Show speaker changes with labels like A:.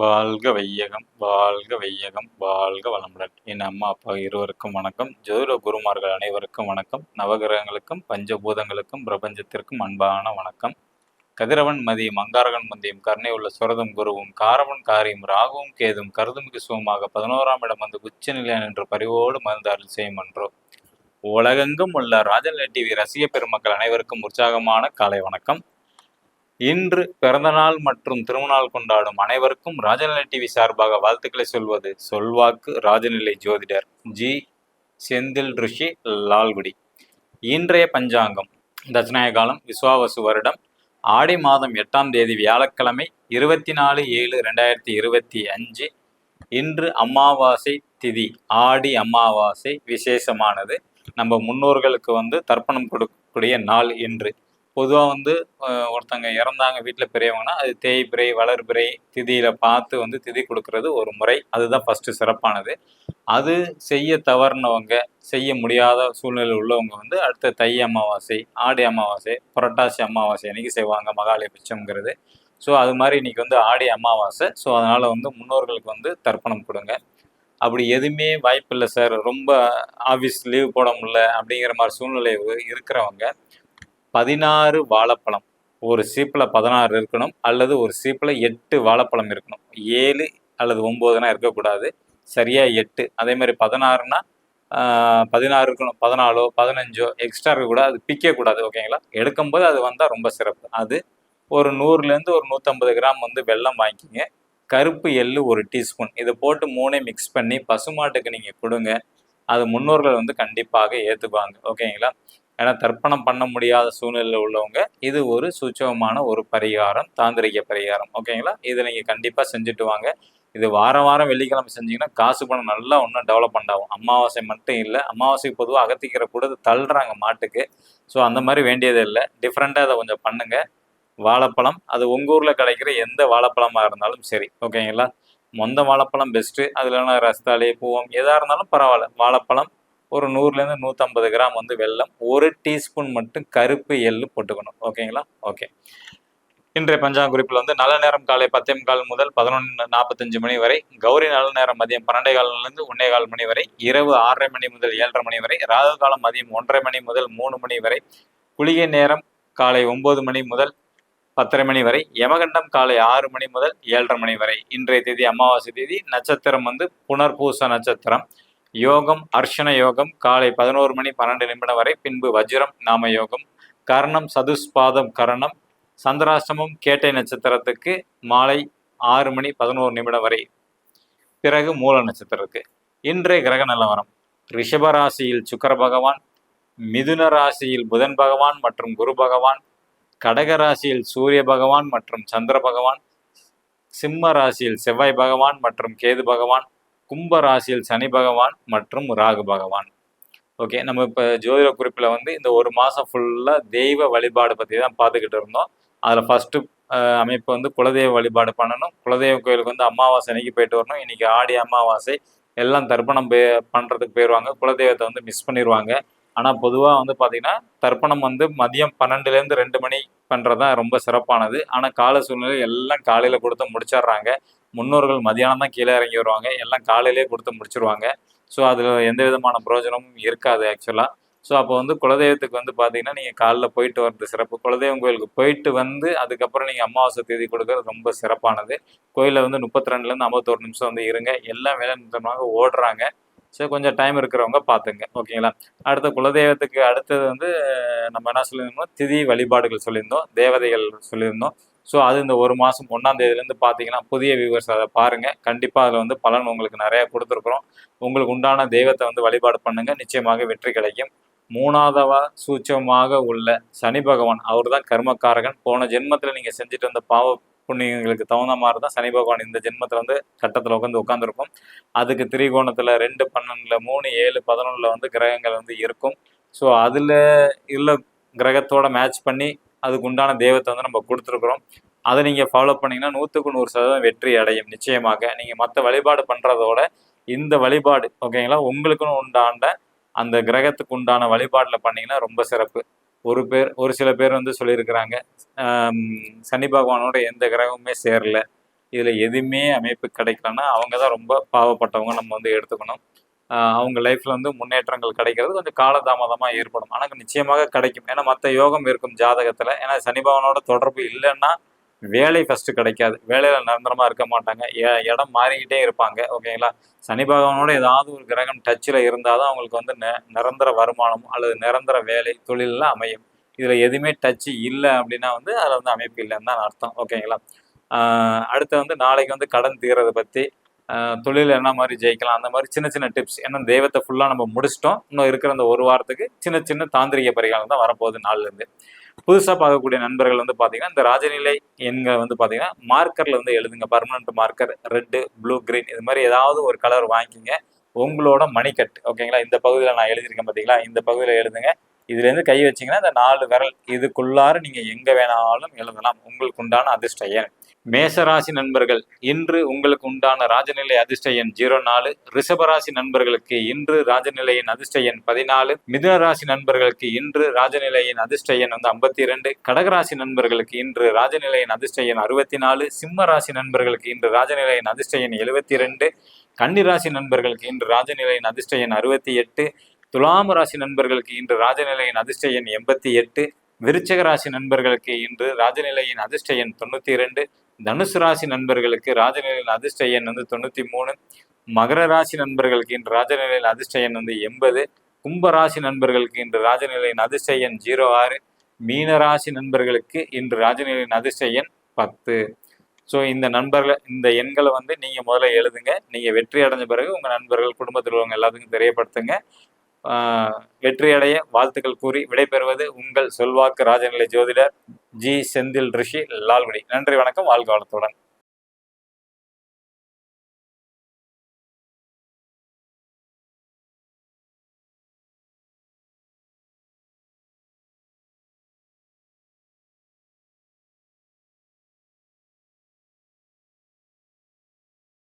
A: வாழ்க வையகம் வாழ்க வையகம் வாழ்க வளமுடன். என் அம்மா அப்பா இருவருக்கும் வணக்கம். ஜோதிட குருமார்கள் அனைவருக்கும் வணக்கம். நவகிரகங்களுக்கும் பஞ்சபூதங்களுக்கும் பிரபஞ்சத்திற்கும் அன்பான வணக்கம். கதிரவன் மதியம் அங்காரகன் மந்தியம் கருணை உள்ள சுரதம் குருவும் காரவன் காரியம் ராகுவும் கேதும் கருதுமிகு சுகமாக பதினோராம் இடம் வந்து உச்சநிலையான் என்று பரிவோடு மருந்தாரில் செய்யும் என்றோ உலகெங்கும் உள்ள ராஜநிலை டிவி ரசிக பெருமக்கள் அனைவருக்கும் உற்சாகமான காலை வணக்கம். இன்று பிறந்தநாள் மற்றும் திருமணநாள் கொண்டாடும் அனைவருக்கும் ராஜநிலை டிவி சார்பாக வாழ்த்துக்களை சொல்வது சொல்வாக்கு ராஜநிலை ஜோதிடர் ஜி. செந்தில் ரிஷி லால்குடி. இன்றைய பஞ்சாங்கம் தட்சிணாய காலம் விஸ்வாவசு வருடம் ஆடி மாதம் எட்டாம் தேதி வியாழக்கிழமை இருபத்தி நாலு ஏழு ரெண்டாயிரத்தி இருபத்தி அஞ்சு. இன்று அமாவாசை திதி ஆடி அமாவாசை விசேஷமானது. நம்ம முன்னோர்களுக்கு வந்து தர்ப்பணம் கொடுக்கக்கூடிய நாள் என்று பொதுவாக வந்து ஒருத்தங்க இறந்தாங்க வீட்டில் பெரியவங்கன்னா அது தேய்பிறை வளர்பிறை திதியில் பார்த்து வந்து திதி கொடுக்கறது ஒரு முறை. அதுதான் ஃபஸ்ட்டு சிறப்பானது. அது செய்ய தவறுனவங்க செய்ய முடியாத சூழ்நிலை உள்ளவங்க வந்து அடுத்த தை அமாவாசை ஆடி அமாவாசை புரட்டாசி அமாவாசை அன்னைக்கு செய்வாங்க மகாலயபட்சம்ங்கிறது ஸோ அது மாதிரி இன்னைக்கு வந்து ஆடி அமாவாசை. ஸோ அதனால் வந்து முன்னோர்களுக்கு வந்து தர்ப்பணம் கொடுங்க. அப்படி எதுவுமே வாய்ப்பில்லை சார் ரொம்ப ஆஃபீஸ் லீவ் போட முடியல அப்படிங்கிற மாதிரி சூழ்நிலை இருக்கிறவங்க பதினாறு வாழைப்பழம். ஒரு சீப்பில் பதினாறு இருக்கணும் அல்லது ஒரு சீப்பில் எட்டு வாழைப்பழம் இருக்கணும். ஏழு அல்லது ஒம்போதுனா இருக்கக்கூடாது. சரியாக எட்டு. அதே மாதிரி பதினாறுனா பதினாறு இருக்கணும். பதினாலோ பதினஞ்சோ எக்ஸ்ட்ரா இருக்கக்கூடாது. அது பிக்கக்கூடாது ஓகேங்களா? எடுக்கும்போது அது வந்தால் ரொம்ப சிறப்பு. அது ஒரு நூறுலேருந்து ஒரு நூற்றம்பது கிராம் வந்து வெல்லம் வாங்கிக்கிங்க. கருப்பு எள்ளு ஒரு டீஸ்பூன். இதை போட்டு மூணே மிக்ஸ் பண்ணி பசுமாட்டுக்கு நீங்கள் கொடுங்க. அது முன்னோர்கள் வந்து கண்டிப்பாக ஏற்றுக்குவாங்க ஓகேங்களா? ஏன்னா தர்ப்பணம் பண்ண முடியாத சூழ்நிலையில் உள்ளவங்க இது ஒரு சூட்சமமான ஒரு பரிகாரம் தாந்திரிக பரிகாரம். ஓகேங்களா? இதை நீங்கள் கண்டிப்பாக செஞ்சுட்டு வாங்க. இது வாரம் வாரம் வெள்ளிக்கிழமை செஞ்சீங்கன்னா காசு பணம் நல்லா ஒன்றும் டெவலப்மெண்ட் ஆகும் அமாவாசை மட்டும் இல்லை அமாவாசைக்கு பொதுவாக அகத்திக்கிற கூட தள்ளுறாங்க மாட்டுக்கு. ஸோ அந்த மாதிரி வேண்டியது இல்லை. டிஃப்ரெண்ட்டாக அதை கொஞ்சம் பண்ணுங்கள் வாழைப்பழம் அது உங்கள் ஊரில் கிடைக்கிற எந்த வாழைப்பழமாக இருந்தாலும் சரி. ஓகேங்களா? மொந்த வாழைப்பழம் பெஸ்ட்டு அதில் ரஸ்தாளி பூவம் எதாக இருந்தாலும் பரவாயில்ல. வாழைப்பழம் ஒரு நூறுலேருந்து நூற்றம்பது கிராம் வந்து வெல்லம் ஒரு டீஸ்பூன் மட்டும் கருப்பு எள்ளு போட்டுக்கணும். ஓகேங்களா? ஓகே. இன்றைய பஞ்சாங்க குறிப்பில் வந்து நல்ல நேரம் காலை பத்தே கால் முதல் பதினொன்று நாற்பத்தஞ்சு மணி வரை கௌரி நல்ல நேரம் மதியம் பன்னெண்டே காலிலிருந்து ஒன்னே கால் மணி வரை இரவு ஆறரை மணி முதல் ஏழரை மணி வரை ராகு காலம் மதியம் ஒன்றரை மணி முதல் மூணு மணி வரை குளிகை நேரம் காலை ஒன்பது மணி முதல் பத்தரை மணி வரை யமகண்டம் காலை ஆறு மணி முதல் ஏழரை மணி வரை. இன்றைய தேதி அமாவாசை தேதி நட்சத்திரம் வந்து புனர்பூச நட்சத்திரம். யோகம் அர்ஷன யோகம் காலை பதினோரு மணி பன்னெண்டு நிமிடம் வரை பின்பு வஜ்ரம் நாம யோகம் கர்ணம் சதுஸ்பாதம் கரணம் சந்திராஷ்டமம் கேட்டை நட்சத்திரத்துக்கு மாலை ஆறு மணி பதினோரு நிமிடம் வரை பிறகு மூல நட்சத்திரத்துக்கு. இன்றைய கிரக நிலவரம் ரிஷப ராசியில் சுக்கர பகவான் மிதுன ராசியில் புதன் பகவான் மற்றும் குரு பகவான் கடக ராசியில் சூரிய பகவான் மற்றும் சந்திர பகவான் சிம்ம ராசியில் செவ்வாய் பகவான் மற்றும் கேது பகவான் கும்ப ராசியில் சனி பகவான் மற்றும் ராகு பகவான். ஓகே நம்ம இப்போ ஜோதிட குறிப்பில் வந்து இந்த ஒரு மாதம் ஃபுல்லாக தெய்வ வழிபாடு பற்றி தான் பார்த்துக்கிட்டு இருந்தோம். அதில் ஃபஸ்ட்டு அமைப்பு வந்து குலதெய்வ வழிபாடு பண்ணணும். குலதெய்வ கோயிலுக்கு வந்து அமாவாசை அன்னைக்கு போயிட்டு வரணும். இன்னைக்கு ஆடி அமாவாசை. எல்லாம் தர்ப்பணம் பே பண்ணுறதுக்கு போயிடுவாங்க குலதெய்வத்தை வந்து மிஸ் பண்ணிடுவாங்க ஆனால் பொதுவாக வந்து பார்த்திங்கன்னா தர்ப்பணம் வந்து மதியம் பன்னெண்டுலேருந்து ரெண்டு மணி பண்ணுறது தான் ரொம்ப சிறப்பானது. ஆனால் கால சூழ்நிலை எல்லாம் காலையில் கொடுத்து முடிச்சிடுறாங்க. முன்னோர்கள் மதியானம் தான் கீழே இறங்கி வருவாங்க. எல்லாம் காலையிலேயே கொடுத்து முடிச்சிருவாங்க. ஸோ அதில் எந்த விதமான பிரயோஜனமும் இருக்காது ஆக்சுவலாக ஸோ அப்போ வந்து குலதெய்வத்துக்கு வந்து பார்த்தீங்கன்னா நீங்கள் காலைல போயிட்டு வர்றது சிறப்பு. குலதெய்வம் கோயிலுக்கு போயிட்டு வந்து அதுக்கப்புறம் நீங்கள் அமாவாசை தேதி கொடுக்கறது ரொம்ப சிறப்பானது. கோயிலில் வந்து முப்பத்தி ரெண்டுலேருந்து ஐம்பத்தோரு நிமிஷம் வந்து இருங்க. எல்லாம் வேலை நிமித்தமாக ஓடுறாங்க. ஸோ கொஞ்சம் டைம் இருக்கிறவங்க பார்த்துங்க ஓகேங்களா அடுத்த குலதெய்வத்துக்கு அடுத்தது வந்து நம்ம என்ன சொல்லியிருந்தோம் திதி வழிபாடுகள் சொல்லியிருந்தோம். தேவதைகள் சொல்லியிருந்தோம். ஸோ அது இந்த ஒரு மாதம் ஒன்றாம் தேதியிலேருந்து பார்த்தீங்கன்னா புதிய வியூவர்ஸ் அதை பாருங்கள் கண்டிப்பாக அதில் வந்து பலன் உங்களுக்கு நிறையா கொடுத்துருக்குறோம். உங்களுக்கு உண்டான தெய்வத்தை வந்து வழிபாடு பண்ணுங்கள் நிச்சயமாக வெற்றி கிடைக்கும். மூணாவதவா சூட்சமாக உள்ள சனி பகவான் அவர் தான் கர்மக்காரகன். போன ஜென்மத்தில் நீங்கள் செஞ்சுட்டு வந்த பாவ புண்ணியங்களுக்கு தகுந்த மாதிரி தான் சனி பகவான் இந்த ஜென்மத்தில் வந்து கட்டத்தில் உட்காந்து உட்காந்துருக்கும் அதுக்கு திரிகோணத்தில் ரெண்டு பன்னெண்டில் மூணு ஏழு பதினொன்றில் வந்து கிரகங்கள் வந்து இருக்கும். ஸோ அதில் உள்ள கிரகத்தோட மேட்ச் பண்ணி அதுக்கு உண்டான தெய்வத்தை வந்து நம்ம கொடுத்துருக்குறோம். அதை நீங்கள் ஃபாலோ பண்ணீங்கன்னா நூற்றுக்கு நூறு சதவீதம் வெற்றி அடையும் நிச்சயமாக. நீங்கள் மற்ற வழிபாடு பண்ணுறதோட இந்த வழிபாடு ஓகேங்களா உங்களுக்குன்னு உண்டான அந்த கிரகத்துக்கு உண்டான வழிபாட்டில் பண்ணீங்கன்னா ரொம்ப சிறப்பு. ஒரு பேர் ஒரு சில பேர் வந்து சொல்லியிருக்கிறாங்க சனி பகவானோட எந்த கிரகமுமே சேரல. இதில் எதுவுமே அமைப்பு கிடைக்கலன்னா அவங்க தான் ரொம்ப பாவப்பட்டவங்க நம்ம வந்து எடுத்துக்கணும். அவங்க லைஃப்ல வந்து முன்னேற்றங்கள் கிடைக்கிறது கொஞ்சம் காலதாமதமாக ஏற்படும். ஆனால் நிச்சயமாக கிடைக்கும். ஏன்னா மற்ற யோகம் இருக்கும் ஜாதகத்தில். ஏன்னா சனிபவனோட தொடர்பு இல்லைன்னா வேலை ஃபஸ்ட்டு கிடைக்காது. வேலையில் நிரந்தரமாக இருக்க மாட்டாங்க. இடம் மாறிக்கிட்டே இருப்பாங்க. ஓகேங்களா சனி பகவானோட ஏதாவது ஒரு கிரகம் டச்சில் இருந்தால் தான் அவங்களுக்கு வந்து நெ- நிரந்தர வருமானம் அல்லது நிரந்தர வேலை தொழிலில் அமையும். இதில் எதுவுமே டச்சு இல்லை அப்படின்னா வந்து அதில் வந்து அமைப்பு இல்லைன்னு தான் அர்த்தம். ஓகேங்களா அடுத்து வந்து நாளைக்கு வந்து கடன் தீர்றதை பற்றி தொழில் என்ன மாதிரி ஜெயிக்கலாம் அந்த மாதிரி சின்ன சின்ன டிப்ஸ் ஏன்னா தெய்வத்தை ஃபுல்லாக நம்ம முடிச்சிட்டோம். இன்னும் இருக்கிற அந்த ஒரு வாரத்துக்கு சின்ன சின்ன தாந்திரிக பரிகாரம் தான் வரப்போகுது நாள்லேருந்து. புதுசாக பார்க்கக்கூடிய நண்பர்கள் வந்து பார்த்தீங்கன்னா இந்த ராஜநிலை எண்களை வந்து பார்த்தீங்கன்னா மார்க்கரில் வந்து எழுதுங்க. Permanent marker red blue green இது மாதிரி ஏதாவது ஒரு கலர் வாங்கிக்கிங்க உங்களோட மணிக்கட் ஓகேங்களா இந்த பகுதியில் நான் எழுதியிருக்கேன் பார்த்தீங்களா? இந்த பகுதியில் எழுதுங்க. இதுலேருந்து கை வச்சிங்கன்னா இந்த நாலு விரல். இதுக்குள்ளார நீங்கள் எங்கே வேணாலும் எழுதலாம். உங்களுக்கு உண்டான அதிர்ஷ்ட ஏன் மேசராசி நண்பர்கள் இன்று உங்களுக்கு உண்டான ராஜநிலை அதிர்ஷ்ட எண் ஜீரோ நாலு. ரிஷபராசி நண்பர்களுக்கு இன்று ராஜநிலையின் அதிர்ஷ்ட எண் பதினாலு. மிதுன ராசி நண்பர்களுக்கு இன்று ராஜநிலையின் அதிர்ஷ்ட எண் வந்து ஐம்பத்தி இரண்டு கடகராசி நண்பர்களுக்கு இன்று ராஜநிலையின் அதிர்ஷ்ட எண் அறுபத்தி நாலு சிம்ம ராசி நண்பர்களுக்கு இன்று ராஜநிலையின் அதிர்ஷ்ட எண் எழுபத்தி ரெண்டு கன்னிராசி நண்பர்களுக்கு இன்று ராஜநிலையின் அதிர்ஷ்ட எண் அறுபத்தி எட்டு துலாம ராசி நண்பர்களுக்கு இன்று ராஜநிலையின் அதிர்ஷ்ட எண் எண்பத்தி எட்டு விருச்சக ராசி நண்பர்களுக்கு இன்று ராஜநிலையின் அதிர்ஷ்ட எண் தொண்ணூற்றி இரண்டு தனுசு ராசி நண்பர்களுக்கு ராஜநிலையின் அதிர்ஷ்ட எண் வந்து தொண்ணூத்தி மூணு. மகர ராசி நண்பர்களுக்கு இன்று ராஜநிலையின் அதிர்ஷ்ட எண் வந்து எண்பது. கும்ப ராசி நண்பர்களுக்கு இன்று ராஜநிலையின் அதிர்ஷ்ட எண் ஜீரோ ஆறு. மீன ராசி நண்பர்களுக்கு இன்று ராஜநிலையின் அதிர்ஷ்ட எண் பத்து. ஸோ இந்த நண்பர்களை இந்த எண்களை வந்து நீங்க முதல்ல எழுதுங்க. நீங்க வெற்றி அடைஞ்ச பிறகு உங்க நண்பர்கள் குடும்பத்தில் உள்ளவங்க எல்லாத்துக்கும் தெரியப்படுத்துங்க. ஆஹ் வெற்றி அடைய வாழ்த்துக்கள் கூறி விடைபெறுவது உங்கள் சொல்வாக்கு ராஜநிலை ஜோதிடர் ஜி செந்தில் ரிஷி லால்குடி. நன்றி வணக்கம். வாழ்க வளத்துடன்.